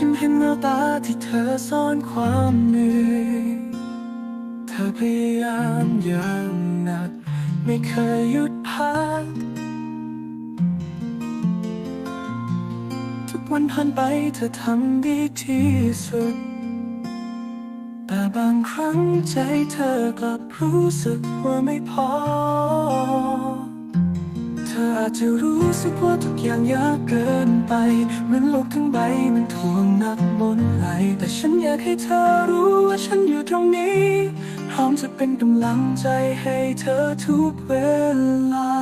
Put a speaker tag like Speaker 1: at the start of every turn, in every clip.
Speaker 1: ฉันเห็นแววตาที่เธอซ่อนความเหนื่อยเธอพยายามอย่างหนัก ไม่เคยหยุดพัก ทุกวันผ่านไปเธอทำดีที่สุด แต่บางครั้งใจเธอกลับรู้สึกว่าไม่พอ ออาจจะรู้สึกว่าทุกอย่างยากเกินไปเหมือนโลกทั้งใบมันถ่วงหนักบนไหลแต่ฉันอยากให้เธอรู้ว่าฉันอยู่ตรงนี้พร้อมจะเป็นกำลังใจให้เธอทุกเวลา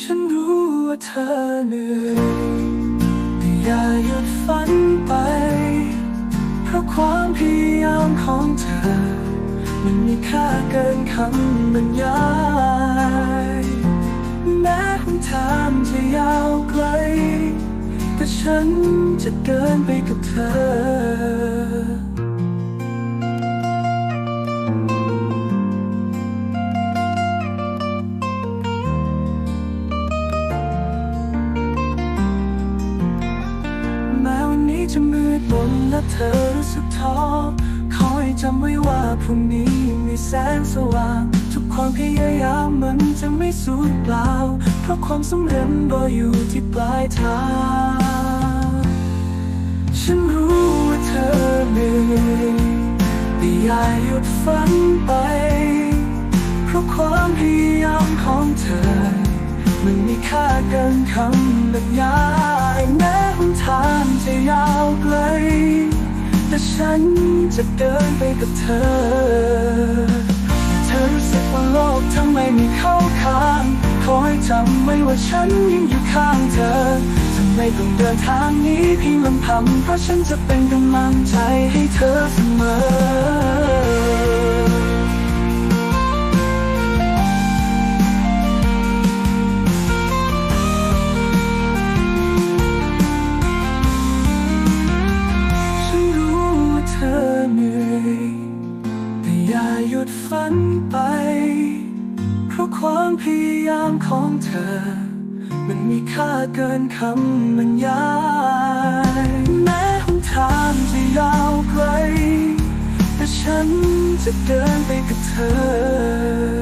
Speaker 1: ฉันรู้ว่าเธอเหนื่อยแต่อย่าหยุดฝันไป เพราะความพยายามของเธอ มันมีค่าเกินคำบรรยาย ฉันจะเดินไปกับเธอแม้วันนี้จะมืดมนและเธอรู้สึกท้อขอให้จำไว้ว่าพรุ่งนี้มีแสงสว่าง ทุกความพยายามมันจะไม่สูญเปล่า ราะความสำเร็จรออยู่ที่ปลายทาง ฉันรู้ว่าเธอเหนื่อยแต่อย่าหยุดฝันไป เพราะความพยายามของเธอ มันมีค่าเกินคำบรรยายแม้หนทางจะยาวไกล แต่ฉันจะเดินไปกับเธอ เธอรู้สึกว่าโลกทั้งไม่มีเข้า ขอให้จำไว้ว่าฉันยังอยู่ข้างเธอทำไมต้องเดินทางนี้เพียงลำพังเพราะฉันจะเป็นกำลังใจให้เธอเสมอ ฉันรู้ว่าเธอเหนื่อย แต่อย่าหยุดฝันไป ราะความพยายามของเธอ มันมีค่าเกินคำบรรยายแม้หนทางจะยาวไกล แต่ฉันจะเดินไปกับเธอ